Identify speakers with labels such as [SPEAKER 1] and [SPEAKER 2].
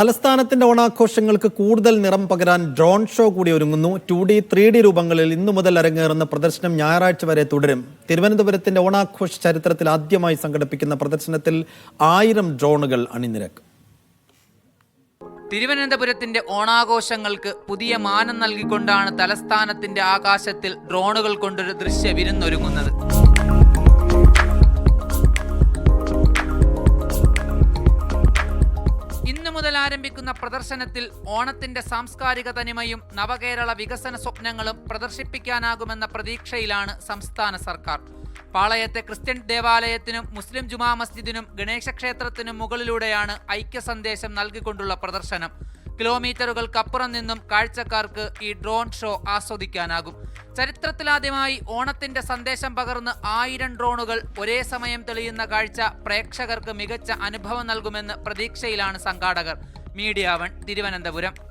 [SPEAKER 1] തലസ്ഥാനത്തിന്റെ ഓണാഘോഷങ്ങൾക്ക് കൂടുതൽ നിറം പകരാൻ ഡ്രോൺ ഷോ കൂടി ഒരുങ്ങുന്നു. ടു ഡി ത്രീ ഡി രൂപങ്ങളിൽ ഇന്നു മുതൽ അരങ്ങേറുന്ന പ്രദർശനം ഞായറാഴ്ച വരെ തുടരും. തിരുവനന്തപുരത്തിന്റെ ഓണാഘോഷ ചരിത്രത്തിൽ ആദ്യമായി സംഘടിപ്പിക്കുന്ന പ്രദർശനത്തിൽ ആയിരം ഡ്രോണുകൾ അണിനിരക്കും.
[SPEAKER 2] തിരുവനന്തപുരത്തിന്റെ ഓണാഘോഷങ്ങൾക്ക് പുതിയ മാനം നൽകിക്കൊണ്ടാണ് തലസ്ഥാനത്തിന്റെ ആകാശത്തിൽ ഡ്രോണുകൾ കൊണ്ടൊരു ദൃശ്യ വിരുന്നൊരുങ്ങുന്നത്. മുതൽ ആരംഭിക്കുന്ന പ്രദർശനത്തിൽ ഓണത്തിന്റെ സാംസ്കാരിക തനിമയും നവകേരള വികസന സ്വപ്നങ്ങളും പ്രദർശിപ്പിക്കാനാകുമെന്ന പ്രതീക്ഷയിലാണ് സംസ്ഥാന സർക്കാർ. പാളയത്തെ ക്രിസ്ത്യൻ ദേവാലയത്തിനും മുസ്ലിം ജുമാ മസ്ജിദിനും ഗണേശക്ഷേത്രത്തിനും മുകളിലൂടെയാണ് ഐക്യ സന്ദേശം നൽകിക്കൊണ്ടുള്ള പ്രദർശനം. കിലോമീറ്ററുകൾക്കപ്പുറം നിന്നും കാഴ്ചക്കാർക്ക് ഈ ഡ്രോൺ ഷോ ആസ്വദിക്കാനാകും. ചരിത്രത്തിലാദ്യമായി ഓണത്തിന്റെ സന്ദേശം പകർന്ന് ആയിരം ഡ്രോണുകൾ ഒരേ സമയം തെളിയുന്ന കാഴ്ച പ്രേക്ഷകർക്ക് മികച്ച അനുഭവം നൽകുമെന്ന് പ്രതീക്ഷയിലാണ് സംഘാടകർ. Media one Thiruvananthapuram.